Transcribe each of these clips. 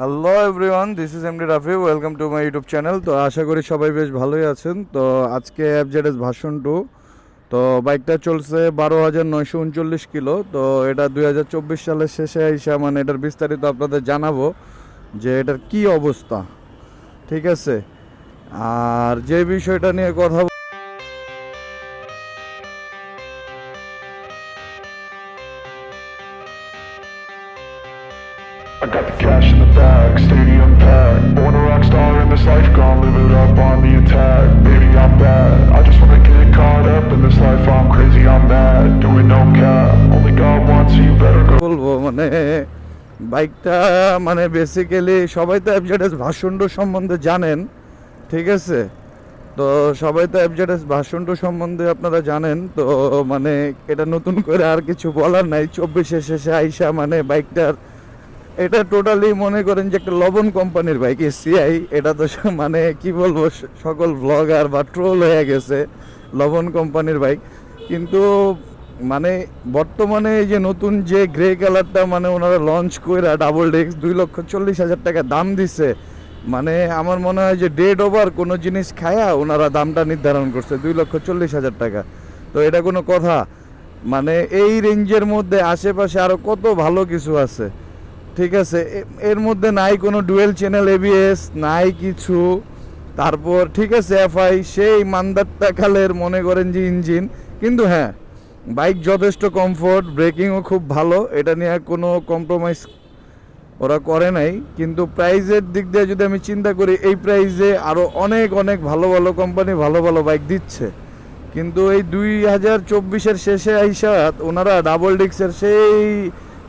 Hello everyone this is MD Rafi welcome to my YouTube channel তো আশা করি সবাই বেশ ভালোই আছেন। তো আজকে অ্যাপজেডএস ভার্সন টু তো বাইকটা চলছে বারো হাজার নয়শো উনচল্লিশ কিলো। তো এটা দুই হাজার চব্বিশ সালের শেষে আইসা মানে এটার বিস্তারিত আপনাদের জানাব যে এটার কি অবস্থা। ঠিক আছে? আর যে বিষয়টা নিয়ে কথা I got the cash in the bag, stadium packed. Born a rock star in this life, gonna live it up on the attack. Baby, I'm bad. I just wanna get caught up in this life. I'm crazy, I'm mad. Doing no cap. Only God wants you better go. বলব মানে বাইকটা মানে basically সবাই তো অ্যাবজেডএস ভাষণ্ড সম্বন্ধে জানেন ঠিক আছে তো সবাই তো অ্যাবজেডএস ভাষণ্ড সম্বন্ধে আপনারা জানেন তো মানে এটা নতুন করে আর কিছু বলার নাই চব্বিশে শেষে আইসা মানে বাইকটার এটা টোটালি মনে করেন যে একটা লবণ কোম্পানির বাইক এসিআই এটা তো মানে কি বলব সকল ব্লগার বা ট্রোল হয়ে গেছে লবণ কোম্পানির বাইক কিন্তু মানে বর্তমানে এই যে নতুন যে গ্রে কালারটা মানে ওনারা লঞ্চ করে ডাবল ডেক্স দুই লক্ষ চল্লিশ হাজার টাকা দাম দিছে। মানে আমার মনে হয় যে ডেড ওভার কোনো জিনিস খায়া ওনারা দামটা নির্ধারণ করছে, দুই লক্ষ চল্লিশ হাজার টাকা। তো এটা কোনো কথা। মানে এই রেঞ্জের মধ্যে আশেপাশে আরও কত ভালো কিছু আছে? ঠিক আছে এর মধ্যে নাই কোনো ডুয়েল চ্যানেল এবিএস নাই কিছু। তারপর ঠিক আছে এফআই সেই মান্দারটা কালের মনে করেন যে ইঞ্জিন। কিন্তু হ্যাঁ বাইক যথেষ্ট কমফোর্ট ব্রেকিংও খুব ভালো। এটা নিয়ে কোনো কম্প্রোমাইজ ওরা করে নাই। কিন্তু প্রাইজের দিক দিয়ে যদি আমি চিন্তা করি, এই প্রাইজে আরও অনেক অনেক ভালো ভালো কোম্পানি ভালো ভালো বাইক দিচ্ছে। কিন্তু এই দুই হাজার চব্বিশের শেষে আইসা ওনারা ডাবল ডিক্সের সেই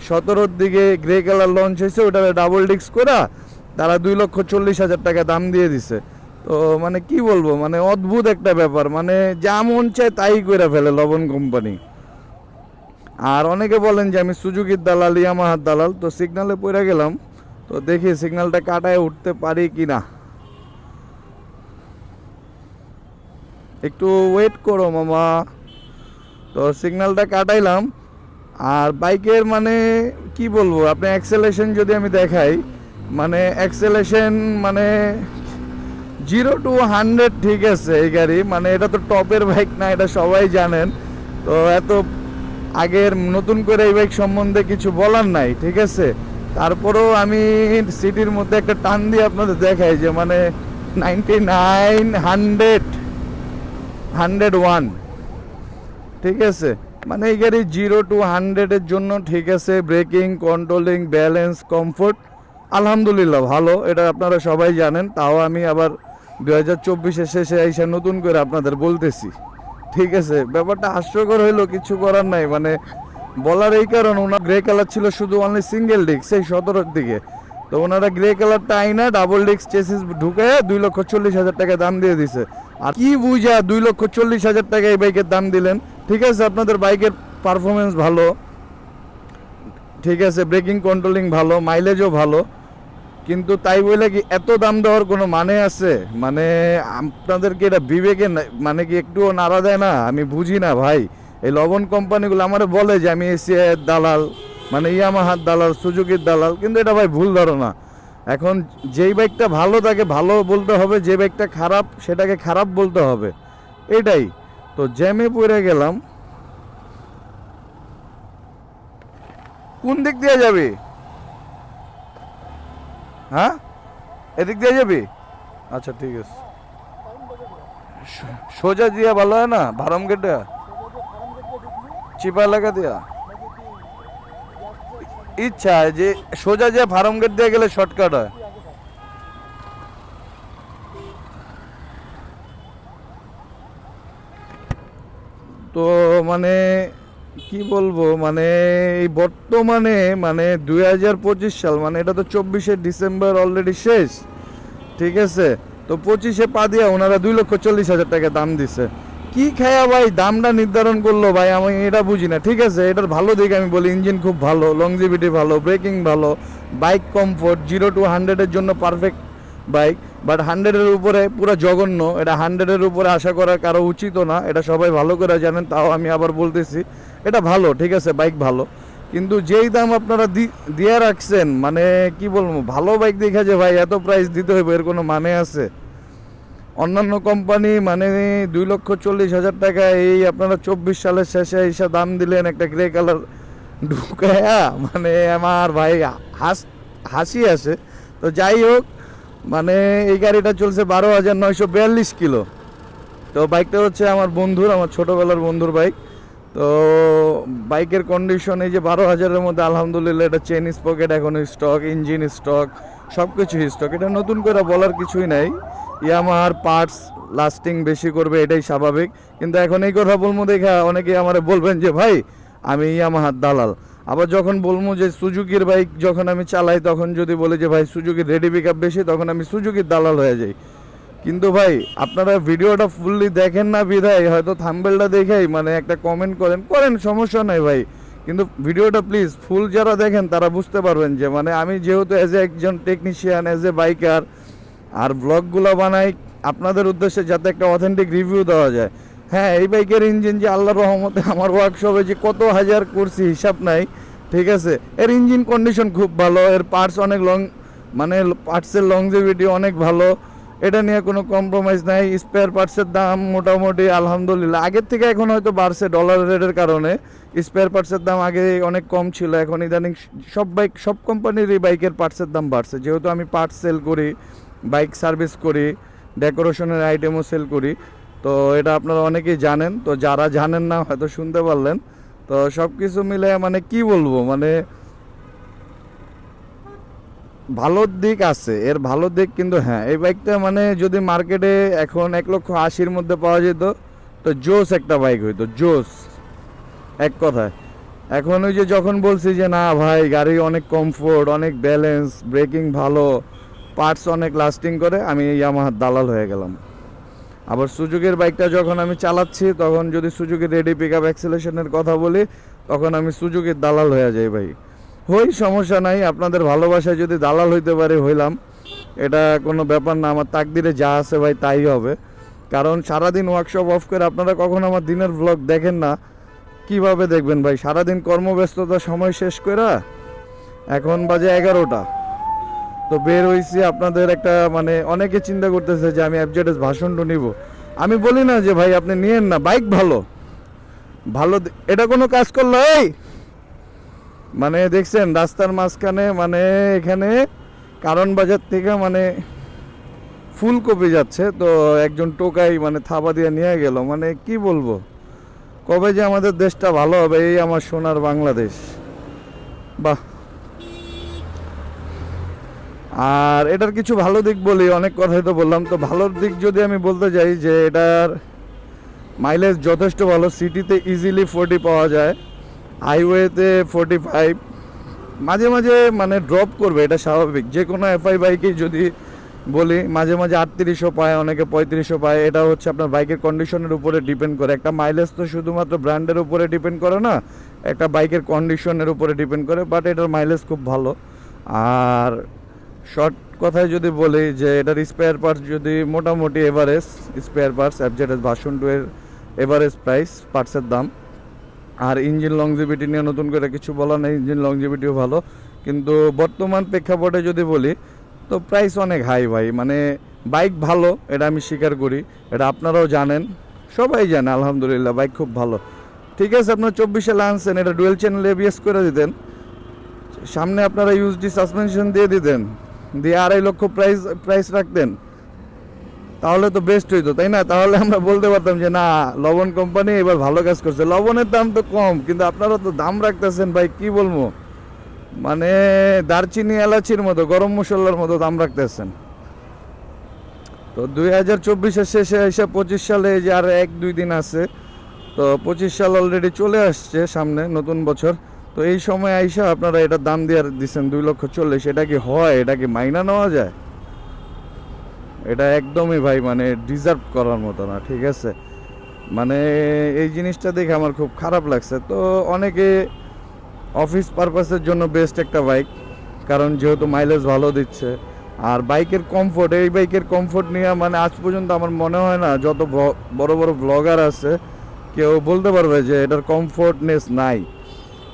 সতেরোর দিকে গ্রে কালার লঞ্চ হয়েছে ওটা ডাবল ডিক্স করা, তারা দুই লক্ষ চল্লিশ হাজার টাকা দাম দিয়ে দিছে। তো মানে কি বলব মানে অদ্ভুত একটা ব্যাপার মানে যা মন চায় তাই করে ফেলে লবণ কোম্পানি আর অনেকে বলেন যে আমি সুজুকির দালাল, ইয়ামাহার দালাল, তো সিগনালে পড়ে গেলাম। তো দেখি সিগন্যালটা কাটায় উঠতে পারি কি না একটু ওয়েট করো মামা। তো সিগন্যালটা কাটাইলাম আর বাইকের মানে কি বলব, আপনি অ্যাক্সেলেশন যদি আমি দেখাই মানে অ্যাক্সেলেশন মানে জিরো টু হান্ড্রেড ঠিক আছে এই গাড়ি মানে এটা তো টপের বাইক না, এটা সবাই জানেন। তো এত আগের নতুন করে এই বাইক সম্বন্ধে কিছু বলার নাই, ঠিক আছে? তারপরেও আমি সিটির মধ্যে একটা টান দিয়ে আপনাদের দেখাই যে মানে ninety nine hundred hundred one ঠিক আছে? মানে এই গাড়ি জিরো টু হান্ড্রেডের জন্য ঠিক আছে, ব্রেকিং কন্ট্রোলিং ব্যালেন্স কমফোর্ট আলহামদুলিল্লাহ, ভালো। এটা আপনারা সবাই জানেন। তাও আমি আবার দু হাজার চব্বিশের শেষে এসে নতুন করে আপনাদের বলতেছি। ঠিক আছে, ব্যাপারটা হাস্যকর হইল, কিছু করার নাই। মানে বলার এই কারণ, ওনার গ্রে কালার ছিল শুধু অনলি সিঙ্গেল ডিস্ক সেই সতেরোর দিকে। তো ওনারা গ্রে কালারটা আইনা ডাবল ডিস্ক চেসিস ঢুকে দুই লক্ষ চল্লিশ হাজার টাকা দাম দিয়ে দিছে। আর কি বুঝা, দুই লক্ষ চল্লিশ হাজার টাকা এই বাইকের দাম দিলেন? ঠিক আছে, আপনাদের বাইকের পারফরমেন্স ভালো। ঠিক আছে ব্রেকিং কন্ট্রোলিং ভালো মাইলেজও ভালো। কিন্তু তাই বলে কি, এত দাম দেওয়ার কোনো মানে আছে? মানে আপনাদেরকে এটা বিবেকে মানে কি একটুও নাড়া দেয় না? আমি বুঝি না ভাই। এই লবণ কোম্পানিগুলো আমার বলে যে, আমি এসিআইয়ের দালাল মানে ইয়ামাহার দালাল, সুজুকির দালাল। কিন্তু এটা ভাই ভুল ধারণা। এখন যেই বাইকটা ভালো তাকে ভালো বলতে হবে, যে বাইকটা খারাপ সেটাকে খারাপ বলতে হবে। এটাই। তো জ্যামে পড়ে গেলাম। কোন দিক দিয়ে যাবি? হ্যাঁ? এদিক দিয়ে যাবি? আচ্ছা ঠিক আছে। সোজা দিয়া ভালো হয় না? ভারম গেটে? চিপা এলাকা দিয়া? ইচ্ছা, যে সোজা যে ফার্ম গেট দিয়ে গেলে শর্টকাট হয়। তো মানে কি বলব মানে এই বর্তমানে মানে দুই হাজার পঁচিশ সাল মানে এটা তো চব্বিশে ডিসেম্বর অলরেডি শেষ, ঠিক আছে? তো পঁচিশে পা দিয়া ওনারা দুই লক্ষ চল্লিশ হাজার টাকা দাম দিছে। কি খায়া ভাই, দামটা নির্ধারণ করল ভাই, আমি এটা বুঝি না, ঠিক আছে? এটার ভালো দিক আমি বলি ইঞ্জিন খুব ভালো লংজিভিটি ভালো ব্রেকিং ভালো বাইক কমফোর্ট জিরো টু হান্ড্রেডের জন্য পারফেক্ট বাইক বাট হান্ড্রেডের উপরে পুরো জঘন্য, এটা হান্ড্রেডের উপরে আশা করা কারও উচিত না, এটা সবাই ভালো করে জানেন, তাও আমি আবার বলতেছি। এটা ভালো, ঠিক আছে বাইক ভালো। কিন্তু যেই দাম আপনারা দিয়ে রাখছেন মানে কি বলব, ভালো বাইক দেখে যে ভাই এত প্রাইস দিতে হবে এর কোনো মানে আছে? অন্যান্য কোম্পানি মানে দুই লক্ষ চল্লিশ হাজার টাকা, এই আপনারা চব্বিশ সালের শেষে এসে দাম দিলেন একটা গ্রে কালার ঢুকায়া মানে আমার ভাই হাস, হাসি আসে তো যাই হোক মানে এই গাড়িটা চলছে বারো হাজার নয়শো বিয়াল্লিশ কিলো। তো বাইকটা হচ্ছে আমার বন্ধুর, আমার ছোটোবেলার বন্ধুর বাইক তো বাইকের কন্ডিশন এই যে বারো হাজারের মধ্যে আলহামদুলিল্লাহ এটা চেন স্পকেট এখনও স্টক ইঞ্জিন স্টক সব কিছু স্টক এটা নতুন করে বলার কিছুই নাই। ইয়ামাহার পার্টস লাস্টিং বেশি করবে, এটাই স্বাভাবিক। কিন্তু এখন এই কথা বলব দেখা অনেকেই আমার বলবেন যে, ভাই, আমি ইয়ামাহার দালাল। আবার যখন বলব যে সুজুকির বাইক যখন আমি চালাই, তখন যদি বলি যে, ভাই, সুজুকির রেডি পিক বেশি, তখন আমি সুজুকির দালাল হয়ে যাই। কিন্তু ভাই, আপনারা ভিডিওটা ফুললি দেখেন না বিধায়, হয়তো থাম্বেলটা দেখেই মানে একটা কমেন্ট করেন। করেন, সমস্যা নাই ভাই। কিন্তু ভিডিওটা প্লিজ ফুল যারা দেখেন, তারা বুঝতে পারবেন যে মানে আমি যেহেতু অ্যাজ এ একজন টেকনিশিয়ান এজ এ বাইকার আর ব্লগগুলো বানাই, আপনাদের উদ্দেশ্যে যাতে একটা অথেন্টিক রিভিউ দেওয়া যায়। হ্যাঁ এই বাইকের ইঞ্জিন যে আল্লাহ রহমতে আমার ওয়ার্কশপে যে কত হাজার করছি হিসাব নাই, ঠিক আছে? এর ইঞ্জিন কন্ডিশন খুব ভালো, এর পার্টস অনেক লং মানে পার্টসের লংজিভিটি অনেক ভালো। এটা নিয়ে কোনো কম্প্রোমাইজ নাই স্পেয়ার পার্টসের দাম মোটামুটি আলহামদুলিল্লাহ। আগের থেকে এখন হয়তো বাড়ছে ডলার রেটের কারণে। স্পেয়ার পার্টসের দাম আগে অনেক কম ছিল, এখন ইদানিং সব বাইক, সব কোম্পানির এই বাইকের পার্টসের দাম বাড়ছে। যেহেতু আমি পার্টস সেল করি বাইক সার্ভিস করি ডেকোরেশনের আইটেমও সেল করি তো এটা আপনারা অনেকেই জানেন, তো যারা জানেন না হয়তো শুনতে পারলেন। তো সব কিছু মিলে মানে কি বলব মানে ভালো দিক আছে, এর ভালো দিক কিন্তু হ্যাঁ। এই বাইকটা মানে যদি মার্কেটে এখন এক লক্ষ আশির মধ্যে পাওয়া যেত, তো জোস একটা বাইক হইতো, জোস। এক কথায়। এখন ওই যে যখন বলছি যে, না ভাই, গাড়ি অনেক কমফোর্ট অনেক ব্যালেন্স ব্রেকিং ভালো পার্টস অনেক লাস্টিং করে, আমি ইয়ামাহার দালাল হয়ে গেলাম। আবার সুজুকের বাইকটা যখন আমি চালাচ্ছি, তখন যদি সুজুকের রেডি পিক আপ অ্যাক্সেলেশনের কথা বলি, তখন আমি সুজুকের দালাল হয়ে যাই ভাই। হই, সমস্যা নাই, আপনাদের ভালোবাসায় যদি দালাল হইতে পারে, হইলাম। এটা কোনো ব্যাপার না, আমার তাকদিরে যা আছে ভাই, তাই হবে। কারণ সারাদিন ওয়ার্কশপ অফ করে আপনারা কখন আমার দিনের ব্লগ দেখেন না। কীভাবে দেখবেন ভাই? সারাদিন কর্মব্যস্ততা সময় শেষ করে এখন বাজে এগারোটা। তো বের হইছি, আপনাদের একটা মানে অনেকে চিন্তা করতেছে যে আমি অ্যাবজেডেস ভাষণটা নিব। আমি বলি না যে ভাই আপনি নিয়েন না, বাইক ভালো। ভালো এটা কোনো কাজ করল? এই! মানে দেখছেন, রাস্তার মাঝখানে মানে এখানে কারণ বাজার থেকে মানে ফুলকপি যাচ্ছে, তো একজন টোকাই মানে থাবা দিয়ে নিয়ে গেল। মানে কি বলব? কবে যে আমাদের দেশটা ভালো হবে, এই আমার সোনার বাংলাদেশ। বাহ! আর এটার কিছু ভালো দিক বলি, অনেক কথাই তো বললাম। তো ভালোর দিক যদি আমি বলতে যাই যে এটার মাইলেজ যথেষ্ট ভালো সিটিতে ইজিলি ফোর্টি পাওয়া যায় হাইওয়েতে ফোর্টি ফাইভ মাঝে মাঝে মানে ড্রপ করবে, এটা স্বাভাবিক। যে কোনো এফআই বাইকেই যদি বলি, মাঝে মাঝে আটত্রিশও পায়, অনেকে পঁয়ত্রিশও পায়। এটা হচ্ছে আপনার বাইকের কন্ডিশনের উপরে ডিপেন্ড করে। একটা মাইলেজ তো শুধুমাত্র ব্র্যান্ডের উপরে ডিপেন্ড করে না, একটা বাইকের কন্ডিশনের উপরে ডিপেন্ড করে বাট এটার মাইলেজ খুব ভালো। আর শর্ট কথায় যদি বলি যে এটার স্পেয়ার পার্টস যদি মোটামুটি এভারেজ স্পেয়ার পার্টস অ্যাবজেডেস ভার্সন টু এর এভারেজ প্রাইস পার্টসের দাম। আর ইঞ্জিন লংজিভিটি নিয়ে নতুন করে কিছু বলা নেই ইঞ্জিন লংজিভিটিও ভালো। কিন্তু বর্তমান প্রেক্ষাপটে যদি বলি, তো প্রাইস অনেক হাই ভাই। মানে বাইক ভালো, এটা আমি স্বীকার করি। এটা আপনারাও জানেন, সবাই জানে, আলহামদুলিল্লাহ বাইক খুব ভালো। ঠিক আছে, আপনার চব্বিশে আনছেন এটা ডুয়েল চ্যানেল এবিএস করে দিতেন। সামনে আপনারা ইউজডি সাসপেনশন দিয়ে দিতেন। দিয়ে আড়াই লক্ষ প্রাইস প্রাইস রাখতেন। তাহলে তো বেস্ট হইতো, তাই না? তাহলে আমরা বলতে পারতাম যে, না, লবণ কোম্পানি এবার ভালো কাজ করছে। লবণের দাম তো কম, কিন্তু আপনারা তো দাম রাখতেছেন, ভাই, কি বলব? মানে দারচিনি, এলাচির মতো, গরম মশলার মতো দাম রাখতেছেন। তো দুই হাজার চব্বিশের শেষে এসে পঁচিশ সালে যে আর এক দুই দিন আছে, তো পঁচিশ সাল অলরেডি চলে আসছে সামনে নতুন বছর। তো এই সময় আইসা আপনারা এটা দাম দিয়ে দিচ্ছেন দুই লক্ষ চল্লিশ। এটা কি হয়? এটা কি মাইনা নেওয়া যায়? এটা একদমই ভাই মানে ডিজার্ভ করার মতো না, ঠিক আছে? মানে এই জিনিসটা দেখে আমার খুব খারাপ লাগছে। তো অনেকে অফিস পারপাসের জন্য বেস্ট একটা বাইক কারণ যেহেতু মাইলেজ ভালো দিচ্ছে। আর বাইকের কমফোর্ট এই বাইকের কমফোর্ট নিয়ে মানে আজ পর্যন্ত আমার মনে হয় না, যত বড় বড় ব্লগার আছে, কেউ বলতে পারবে যে এটার কমফোর্টনেস নাই।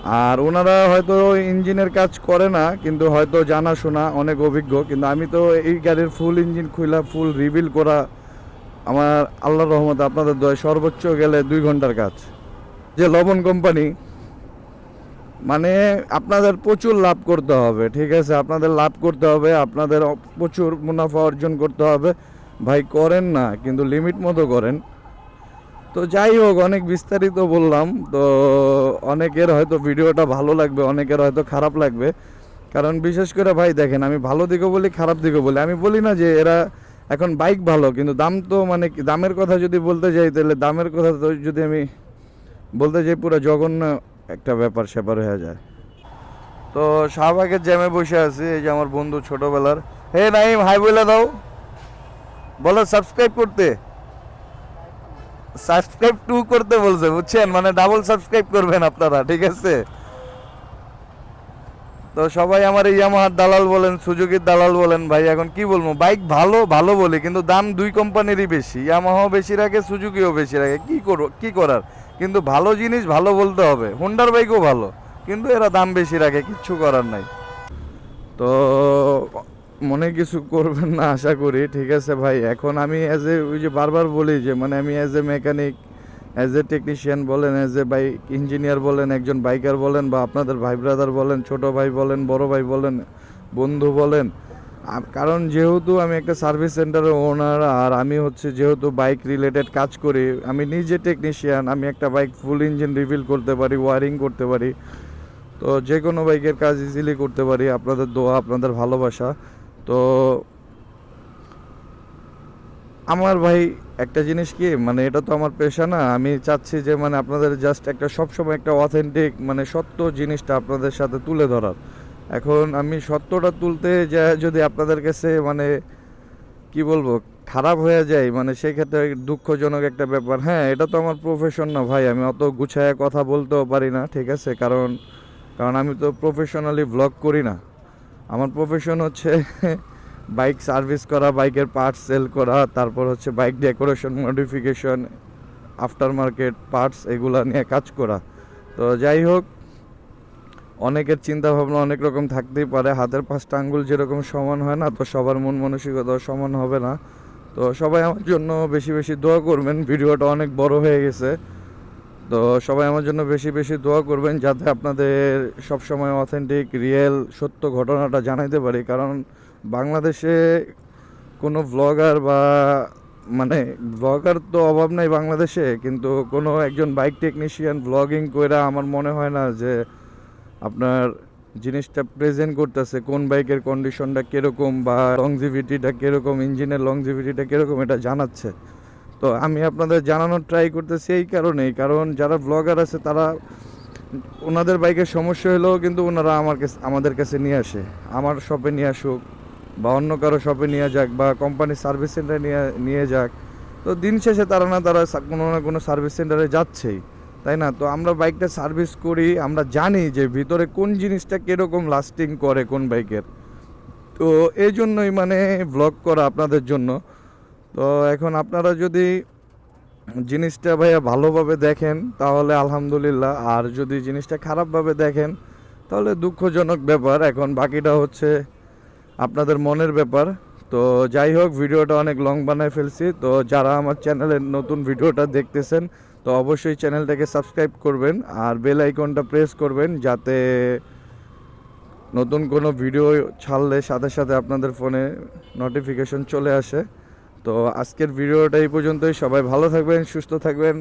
আর ওনারা হয়তো ইঞ্জিনের কাজ করে না, কিন্তু হয়তো জানাশোনা অনেক অভিজ্ঞ, কিন্তু আমি তো এই গাড়ির ফুল ইঞ্জিন খুলা ফুল রিভিল করা আমার আল্লাহর রহমতে আপনাদের দয় সর্বোচ্চ গেলে দুই ঘণ্টার কাজ। যে লবণ কোম্পানি মানে আপনাদের প্রচুর লাভ করতে হবে, ঠিক আছে? আপনাদের লাভ করতে হবে, আপনাদের প্রচুর মুনাফা অর্জন করতে হবে। ভাই করেন না, কিন্তু লিমিট মতো করেন। তো যাই হোক, অনেক বিস্তারিত বললাম। তো অনেকের হয়তো ভিডিওটা ভালো লাগবে, অনেকের হয়তো খারাপ লাগবে। কারণ বিশেষ করে ভাই দেখেন, আমি ভালো দিকে বলি, খারাপ দিকে বলি। আমি বলি না যে এরা এখন বাইক ভালো, কিন্তু দাম তো মানে দামের কথা যদি বলতে যাই, তাহলে দামের কথা তো যদি আমি বলতে যাই, পুরো জঘন্য একটা ব্যাপার স্যাপার হয়ে যায়। তো শাহবাগের জ্যামে বসে আছি, এই যে আমার বন্ধু ছোটবেলার। হে নাইম হাই বলে দাও। বলো সাবস্ক্রাইব করতে। সাবস্ক্রাইব টু করতে বলছে, বুঝছেন? মানে ডাবল সাবস্ক্রাইব করবেন আপনারা, ঠিক আছে? তো সবাই আমার এই ইয়ামাহার দালাল বলেন সুজুকির দালাল বলেন, ভাই, এখন কি বলব? বাইক ভালো ভালো বলি, কিন্তু দাম দুই কোম্পানিরই বেশি। ইয়ামাহাও বেশি রাখে সুজুকিও বেশি রাখে। কি করো কি করার? কিন্তু ভালো জিনিস ভালো বলতে হবে। হোন্ডার বাইকও ভালো, কিন্তু এরা দাম বেশি রাখে, কিচ্ছু করার নাই। তো মনে কিছু করবেন না, আশা করি, ঠিক আছে ভাই। এখন আমি অ্যাজ এ ওই যে বারবার বলি যে মানে আমি as a mechanic as a technician বলেন অ্যাজ এ বাইক ইঞ্জিনিয়ার বলেন, একজন বাইকার বলেন বা আপনাদের ভাই ব্রাদার বলেন, ছোট ভাই বলেন, বড় ভাই বলেন, বন্ধু বলেন কারণ যেহেতু আমি একটা সার্ভিস সেন্টারের ওনার আর আমি হচ্ছে যেহেতু বাইক রিলেটেড কাজ করি, আমি নিজে টেকনিশিয়ান আমি একটা বাইক ফুল ইঞ্জিন রিভিল করতে পারি ওয়ারিং করতে পারি। তো যে কোনো বাইকের কাজ ইজিলি করতে পারি, আপনাদের দোয়া, আপনাদের ভালোবাসা। তো আমার ভাই একটা জিনিস কি মানে এটা তো আমার পেশা না, আমি চাচ্ছি যে মানে আপনাদের জাস্ট একটা সবসময় একটা অথেন্টিক মানে সত্য জিনিসটা আপনাদের সাথে তুলে ধরার। এখন আমি সত্যটা তুলতে যা যদি আপনাদের কাছে মানে কি বলব, খারাপ হয়ে যায় মানে সেই ক্ষেত্রে দুঃখজনক একটা ব্যাপার। হ্যাঁ এটা তো আমার প্রফেশন না ভাই, আমি অত গুছায় কথা বলতেও পারি না, ঠিক আছে? কারণ কারণ আমি তো প্রফেশনালি ব্লগ করি না। আমার প্রফেশন হচ্ছে বাইক সার্ভিস করা বাইকের পার্টস সেল করা, তারপর হচ্ছে bike decoration modification aftermarket parts এগুলা নিয়ে কাজ করা। তো যাই হোক, অনেকের চিন্তা ভাবনা অনেক রকম থাকতেই পারে। হাতের পাঁচটা আঙ্গুল যেরকম সমান হয় না, তো সবার মন মানসিকতাও সমান হবে না। তো সবাই আমার জন্য বেশি বেশি দোয়া করবেন। ভিডিওটা অনেক বড় হয়ে গেছে। তো সবাই আমার জন্য বেশি বেশি দোয়া করবেন যাতে আপনাদের সব সময় অথেন্টিক রিয়েল সত্য ঘটনাটা জানাইতে পারি। কারণ বাংলাদেশে কোনো ব্লগার বা মানে ব্লগার তো অভাব নাই বাংলাদেশে, কিন্তু কোনো একজন বাইক টেকনিশিয়ান ব্লগিং কইরা আমার মনে হয় না যে আপনার জিনিসটা প্রেজেন্ট করতেছে, কোন বাইকের কন্ডিশনটা কীরকম বা লংজিভিটিটা কীরকম ইঞ্জিনের লংজিভিটিটা কীরকম, এটা জানাচ্ছে। তো আমি আপনাদের জানানোর ট্রাই করতেছি এই কারণেই। কারণ যারা ব্লগার আছে, তারা ওনাদের বাইকের সমস্যা হলেও কিন্তু ওনারা আমার কাছে আমাদের কাছে নিয়ে আসে। আমার শপে নিয়ে আসুক বা অন্য কারও শপে নিয়ে যাক বা কোম্পানির সার্ভিস সেন্টারে নিয়ে নিয়ে যাক, তো দিন শেষে তারা না তারা কোনো না কোনো সার্ভিস সেন্টারে যাচ্ছেই, তাই না? তো আমরা বাইকটা সার্ভিস করি, আমরা জানি যে ভিতরে কোন জিনিসটা কীরকম লাস্টিং করে কোন বাইকের তো এই জন্যই মানে ব্লগ করা আপনাদের জন্য। তো এখন আপনারা যদি জিনিসটা ভাইয়া ভালোভাবে দেখেন, তাহলে আলহামদুলিল্লাহ। আর যদি জিনিসটা খারাপভাবে দেখেন, তাহলে দুঃখজনক ব্যাপার। এখন বাকিটা হচ্ছে আপনাদের মনের ব্যাপার। তো যাই হোক, ভিডিওটা অনেক লং বানায় ফেলছি। তো যারা আমার চ্যানেলের নতুন ভিডিওটা দেখতেছেন, তো অবশ্যই চ্যানেলটাকে সাবস্ক্রাইব করবেন আর বেল আইকনটা প্রেস করবেন, যাতে নতুন কোনো ভিডিও ছাড়লে সাথে সাথে আপনাদের ফোনে নোটিফিকেশন চলে আসে। তো আজকের ভিডিওটা এই পর্যন্তই। সবাই ভালো থাকবেন, সুস্থ থাকবেন।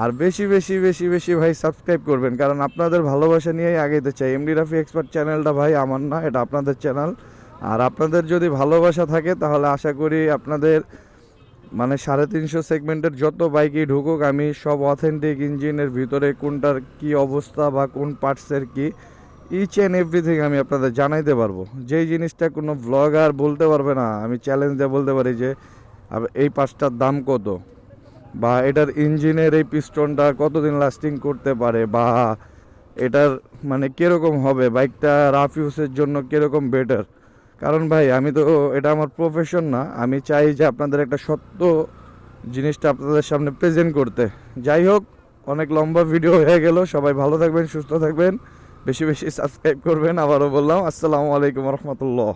আর বেশি বেশি বেশি বেশি ভাই সাবস্ক্রাইব করবেন, কারণ আপনাদের ভালোবাসা নিয়েই আগাইতে চাই। এমডি রাফি এক্সপার্ট চ্যানেলটা ভাই আমার না, এটা আপনাদের চ্যানেল। আর আপনাদের যদি ভালোবাসা থাকে, তাহলে আশা করি আপনাদের মানে সাড়ে তিনশো সেগমেন্টের যত বাইকই ঢুকুক, আমি সব অথেন্টিক ইঞ্জিনের ভিতরে কোনটার কি অবস্থা বা কোন পার্টসের কি ইচ অ্যান্ড এভরিথিং আমি আপনাদের জানাইতে পারব। যেই জিনিসটা কোনো ব্লগার বলতে পারবে না, আমি চ্যালেঞ্জ দিয়ে বলতে পারি যে এই পার্টসটার দাম কত? বা এটার ইঞ্জিনের এই পিস্টনটা কতদিন লাস্টিং করতে পারে? বা এটার মানে কীরকম হবে? বাইকটা রাফ ইউজের জন্য কীরকম বেটার কারণ ভাই, আমি তো এটা আমার প্রফেশন না। আমি চাই যে আপনাদের একটা সত্য জিনিসটা আপনাদের সামনে প্রেজেন্ট করতে। যাই হোক, অনেক লম্বা ভিডিও হয়ে গেল। সবাই ভালো থাকবেন, সুস্থ থাকবেন। বেশি বেশি সাবস্ক্রাইব করবেন আবারও বললাম আসসালামু আলাইকুম রহমতুল্লাহ।